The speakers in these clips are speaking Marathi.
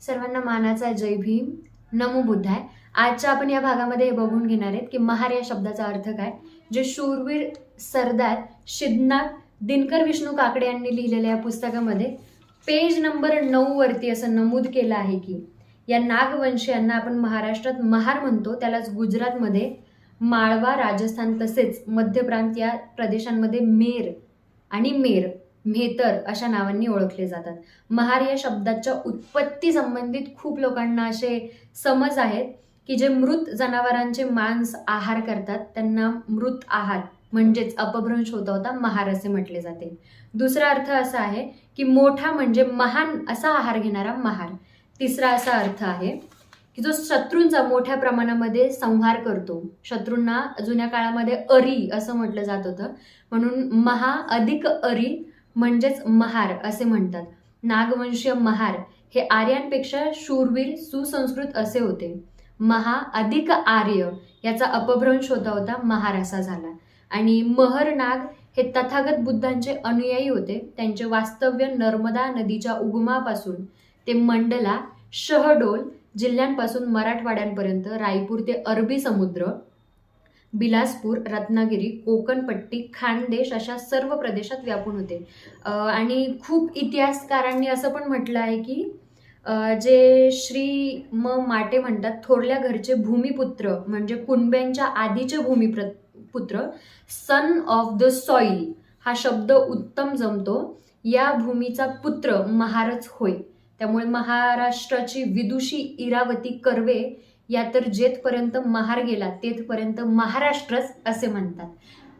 सर्वांना मानाचा जय भीम. नमो बुद्धाय. आजच्या आपण या भागामध्ये हे बघून घेणार आहेत की महार या शब्दाचा अर्थ काय? जे शूरवीर सरदार शिदनाथ दिनकर विष्णू काकडे यांनी लिहिलेल्या या पुस्तकामध्ये पेज नंबर नऊ वरती असं नमूद केलं आहे की या नागवंशीयांना आपण महाराष्ट्रात महार म्हणतो. त्यालाच गुजरातमध्ये माळवा राजस्थान तसेच मध्य प्रांत या प्रदेशांमध्ये मेर आणि मेर मेहतर अशा नावांनी ओळखले जातात. महार या शब्दाच्या उत्पत्ती संबंधित खूप लोकांना असे समज आहेत की जे मृत जनावरांचे मांस आहार करतात त्यांना मृत आहार म्हणजेच अपभ्रंश होता होता महार असे म्हटले जाते. दुसरा अर्थ असा आहे की मोठा म्हणजे महान असा आहार घेणारा महार. तिसरा असा अर्थ आहे की जो शत्रूंचा मोठ्या प्रमाणामध्ये संहार करतो. शत्रूंना जुन्या काळामध्ये अरी असं म्हटलं जात होतं. म्हणून महा अधिक अरी म्हणजेच महार असे म्हणतात. नागवंशीय महार हे आर्यांपेक्षा शूरवीर सुसंस्कृत असे होते. महा अधिक आर्य याचा अपभ्रंश होता होता महार असा झाला. आणि महर नाग हे तथागत बुद्धांचे अनुयायी होते. त्यांचे वास्तव्य नर्मदा नदीच्या उगमापासून ते मंडला शहडोल जिल्ह्यांपासून मराठवाड्यांपर्यंत रायपूर ते अरबी समुद्र बिलासपूर रत्नागिरी कोकणपट्टी खानदेश अशा सर्व प्रदेशात व्यापून होते. आणि खूप इतिहासकारांनी असं पण म्हटलं आहे की जे श्री म माटे म्हणतात थोरल्या घरचे भूमिपुत्र म्हणजे कुणब्यांच्या आधीचे भूमिप्र पुत्र सन ऑफ द सॉईल हा शब्द उत्तम जमतो. या भूमीचा पुत्र महारच होय. त्यामुळे महाराष्ट्राची विदुषी इरावती कर्वे या तर जेथपर्यंत महार गेला तेथपर्यंत महाराष्ट्रच असे म्हणतात.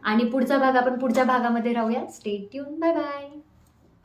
आणि पुढचा भाग आपण पुढच्या भागामध्ये राहूया. Stay tuned bye bye